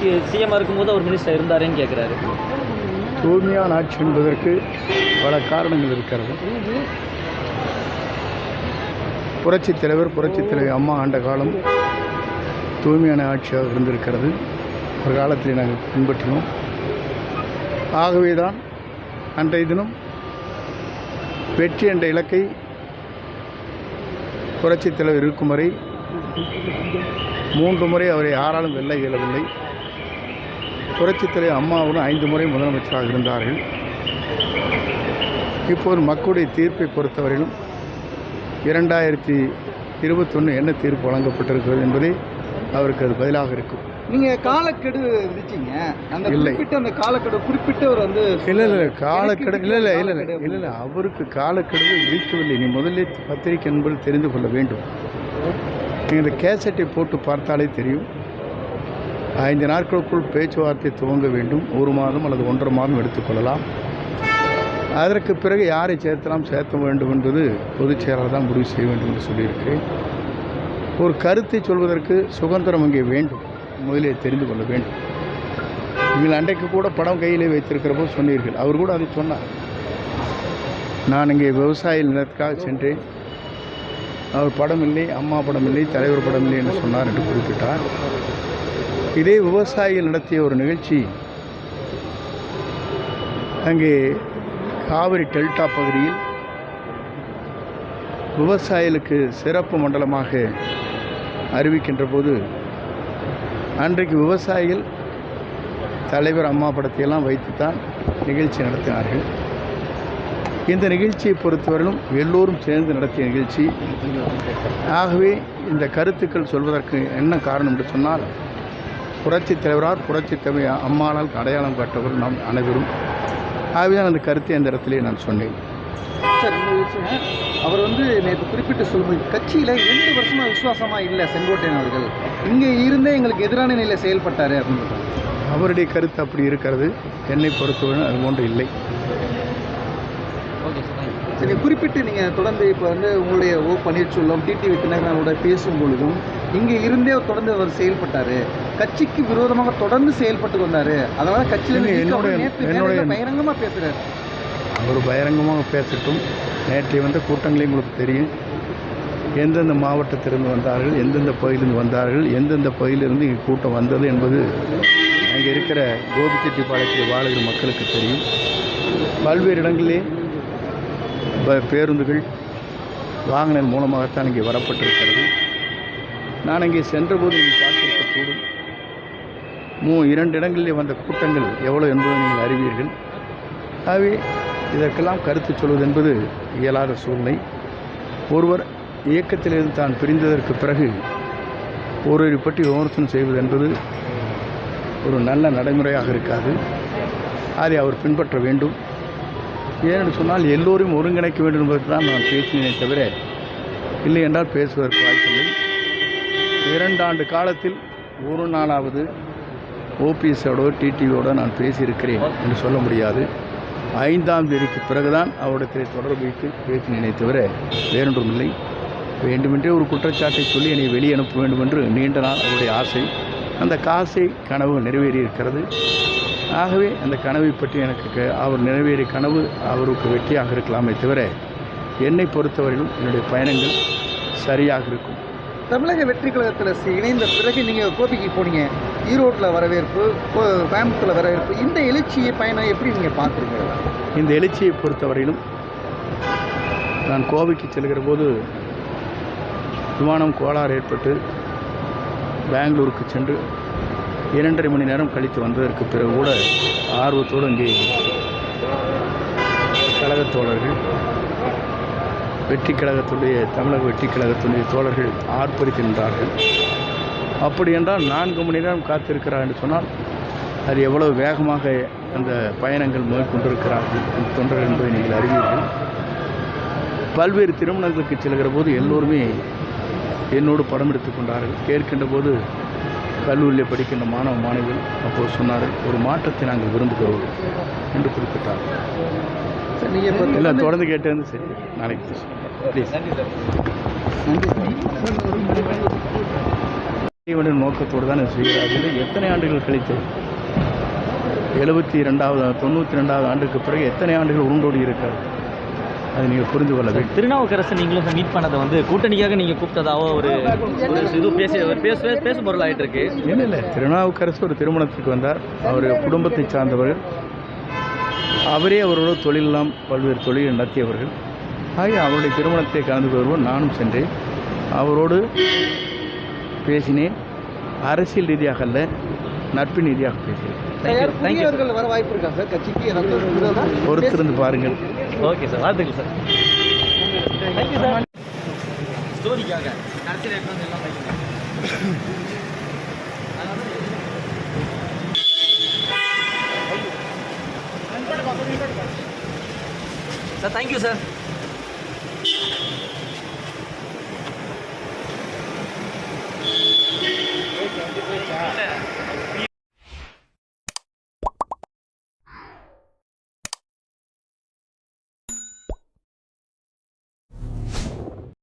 CM இருக்கும்போது அவர் minister இருந்தாருன்னு கேட்குறாரு தூய்மையான ஆட்சி என்பதற்கு பல காரணங்கள் இருக்கிறது. புரட்சித் தலைவர் புரட்சித் தலைவர் அம்மா ஆண்ட காலம் தூய்மையான ஆட்சியாக இருந்திருக்கிறது. ஒரு காலத்தில் நாங்கள் பின்பற்றினோம். ஆகவே தான் அன்றைய தினம் வெற்றி என்ற இலக்கை புரட்சித் தலைவர் இருக்கும் வரை மூன்று முறை அவரை யாராலும் வெல்ல இயலவில்லை. புரட்சித் தலைவர் அம்மாவுடன் ஐந்து முறை முதலமைச்சராக இருந்தார்கள். இப்போது மக்களுடைய தீர்ப்பை பொறுத்தவரையிலும் இரண்டாயிரத்தி இருபத்தொன்று என்ன தீர்ப்பு வழங்கப்பட்டிருக்கிறது என்பதே அவருக்கு அது பதிலாக இருக்கும். நீங்க காலக்கெடு விதிச்சீங்க. அந்த இல்லை. அந்த காலக்கெடு குறிப்பிட்டவர் வந்து இல்லை இல்லை காலக்கெடு இல்லை இல்லை இல்லை இல்லை இல்லை. இல்லை அவருக்கு காலக்கெடு விதிக்கவில்லை. நீ முதல்ல பத்திரிகை என்பது தெரிந்து கொள்ள வேண்டும். நீங்கள் இந்த கேசட்டை போட்டு பார்த்தாலே தெரியும். ஐந்து நாட்களுக்குள் பேச்சுவார்த்தை துவங்க வேண்டும். ஒரு மாதம் அல்லது ஒன்றரை மாதம் எடுத்துக்கொள்ளலாம் அதற்கு பிறகு யாரை சேர்த்தலாம் சேர்த்த வேண்டும் என்பது பொதுச் செயலாளர் தான் முடிவு செய்ய வேண்டும் என்று சொல்லியிருக்கிறேன். ஒரு கருத்தை சொல்வதற்கு சுதந்திரம் இங்கே வேண்டும். முதலே தெரிந்து கொள்ள வேண்டும். நீங்கள் அன்றைக்கு கூட படம் கையிலே வைத்திருக்கிற போது சொன்னீர்கள். அவர் கூட அதை சொன்னார். நான் இங்கே விவசாய நிலத்துக்காக சென்றேன். அவர் படம் இல்லை அம்மா படம் இல்லை தலைவர் படம் இல்லை என்று சொன்னார் என்று குறிப்பிட்டார். இதே விவசாயிகள் நடத்திய ஒரு நிகழ்ச்சி. அங்கே காவிரி டெல்டா பகுதியில் விவசாயிகளுக்கு சிறப்பு மண்டலமாக அறிவிக்கின்ற போது அன்றைக்கு விவசாயிகள் தலைவர் அம்மா படத்தையெல்லாம் வைத்துத்தான் நிகழ்ச்சி நடத்தினார்கள். இந்த நிகழ்ச்சியை பொறுத்தவரையிலும் எல்லோரும் சேர்ந்து நடத்திய நிகழ்ச்சி. ஆகவே இந்த கருத்துக்கள் சொல்வதற்கு என்ன காரணம் என்று சொன்னால் புரட்சித் தலைவரால் புரட்சித் தலைவர் அம்மானால் அடையாளம் காட்டவர் நாம் அனைவரும். ஆகவே தான் அந்த கருத்தை அந்த இடத்திலே நான் சொன்னேன். சார் இந்த விஷயம் அவர் வந்து நேற்று குறிப்பிட்டு சொல்லும்போது கட்சியில ரெண்டு வருஷமா விசுவாசமா இல்லை செங்கோட்டையன் அவர்கள். இங்க இருந்தே எங்களுக்கு எதிரான நிலையில செயல்பட்டாரு அப்படின்னு. அவருடைய கருத்து அப்படி இருக்கிறது. என்னை பொறுத்தவரை அது போன்று இல்லை. ஓகே சார் சரி குறிப்பிட்டு நீங்க தொடர்ந்து இப்போ வந்து உங்களுடைய ஓ பன்னீர்செல்வம் டிடிவி தினகரனோட பேசும் பொழுதும் இங்க இருந்தே அவர் தொடர்ந்து அவர் செயல்பட்டாரு. கட்சிக்கு விரோதமாக தொடர்ந்து செயல்பட்டு வந்தாரு. அதனால கட்சியில என்னுடைய- நேத்து என்னுடைய- மேடையில பகிரங்கமா பேசுறாரு. அவர் பகிரங்கமாக பேசட்டும். நேற்றைய வந்த கூட்டங்களையும் உங்களுக்கு தெரியும். எந்தெந்த மாவட்டத்திலிருந்து வந்தார்கள் எந்தெந்த பகுதியிலிருந்து வந்தார்கள் எந்தெந்த பகுதியிலிருந்து இங்கே கூட்டம் வந்தது என்பது அங்கே இருக்கிற கோபிச்செட்டிப்பாளையத்தில் வாழுகிற மக்களுக்கு தெரியும். பல்வேறு இடங்களிலே பேருந்துகள் வாகனம் மூலமாகத்தான் இங்கே வரப்பட்டிருக்கிறது. நான் இங்கே சென்றபோது நீங்கள் பார்த்திருக்கக்கூடும். மூ இரண்டு இடங்களிலே வந்த கூட்டங்கள் எவ்வளோ என்பதை நீங்கள் அறிவீர்கள். ஆகவே இதற்கெல்லாம் கருத்து சொல்வது என்பது இயலாத சூழ்நிலை. ஒருவர் இயக்கத்திலிருந்து தான் பிரிந்ததற்கு பிறகு ஒருவரை பற்றி விமர்சனம் செய்வது என்பது ஒரு நல்ல நடைமுறையாக இருக்காது. அதை அவர் பின்பற்ற வேண்டும். ஏனென்று சொன்னால் எல்லோரையும் ஒருங்கிணைக்க வேண்டும் என்பதற்கு தான் நான் பேசினேனே தவிர இல்லை என்றால் பேசுவதற்கு வாய்ப்பில்லை இரண்டாண்டு காலத்தில் ஒரு நாளாவது ஓபிஎஸோடோ டிடிவியோட நான் பேசியிருக்கிறேன் என்று சொல்ல முடியாது. ஐந்தாம் தேதிக்கு பிறகுதான் அவரிடத்தில் தொடர்பு வைத்து பேசினேனே தவிர வேறொன்றுமில்லை வேண்டுமென்றே ஒரு குற்றச்சாட்டை சொல்லி என்னை வெளியே அனுப்ப வேண்டும் என்று நீண்ட நாள் அவருடைய ஆசை. அந்த காசை கனவு நிறைவேறியிருக்கிறது. ஆகவே அந்த கனவை பற்றி எனக்கு அவர் நிறைவேறிய கனவு அவருக்கு வெற்றியாக இருக்கலாமே தவிர என்னை பொறுத்தவரையிலும் என்னுடைய பயணங்கள் சரியாக இருக்கும். தமிழக வெற்றி கழகத்தில் இணைந்த பிறகு நீங்கள் கோபிக்கு போனீங்க. ஈரோட்டில் வரவேற்பு கோயம்புத்தூர்ல வரவேற்பு இந்த எழுச்சியை பயணம் எப்படி நீங்கள் பார்க்குறீங்க? இந்த எழுச்சியை பொறுத்தவரையிலும் நான் கோவைக்கு செல்கிற போது விமானம் கோளாறு ஏற்பட்டு பெங்களூருக்கு சென்று இரண்டரை மணி நேரம் கழித்து வந்ததற்கு பிறகு கூட ஆர்வத்தோடு இங்கே கழகத் தோழர்கள் வெற்றி கழகத்துடைய தமிழக வெற்றி கழகத்துடைய தோழர்கள் ஆர்ப்பரித்து நின்றார்கள். அப்படி என்றால் நான்கு மணி நேரம் காத்திருக்கிறார் என்று சொன்னால் அது எவ்வளவு வேகமாக அந்த பயணங்கள் மேற்கொண்டிருக்கிறார்கள் தொண்டர்கள் என்பதை நீங்கள் அறிவீர்கள். பல்வேறு திருமணங்களுக்கு செல்கிற போது எல்லோருமே என்னோடு படம் எடுத்துக்கொண்டார்கள் கேட்கின்ற போது கல்லூரியில் படிக்கின்ற மாணவ மாணவிகள் அப்போது சொன்னார்கள் ஒரு மாற்றத்தை நாங்கள் விரும்புகிறோம் என்று குறிப்பிட்டார். இல்லை தொடர்ந்து கேட்டது சரி நாளைக்கு ப்ளீஸ் இவனின் நோக்கத்தோடு தான் செய்கிறார்கள் எத்தனை ஆண்டுகள் கழித்து? எழுபத்தி ரெண்டாவது தொண்ணூற்றி ரெண்டாவது ஆண்டுக்கு பிறகு எத்தனை ஆண்டுகள் உருண்டோடி இருக்காது அதை நீங்கள் புரிந்து கொள்ள வேண்டும். திருநாவுக்கரசு நீங்களும் மீட் பண்ணதை வந்து கூட்டணிக்காக நீங்க கூப்பிட்டதாவோ ஒரு இது பேசி பேச பேச- பேசும் பொருள் ஆயிட்டு இருக்கு இல்லை இல்லை. திருநாவுக்கரசு ஒரு திருமணத்திற்கு வந்தார். அவர் குடும்பத்தை சார்ந்தவர்கள். அவரே அவரோட தொழிலெல்லாம் பல்வேறு தொழில் நடத்தியவர்கள். ஆகிய அவருடைய திருமணத்தை கலந்து கொள்வோம். நானும் சென்றேன். அவரோடு பேசினேன். அரசியல் ரீதியாக அல்ல நட்பின் ரீதியாக பேசினேன். பொறுத்திருந்து பாருங்கள். ஓகே சார் வாழ்த்துக்கள் சார். தேங்க்யூ சார் ஸ்டோரிக்காக கடைசியில் எடுத்து எல்லாம் வைக்கணும் சார் தேங்க்யூ சார்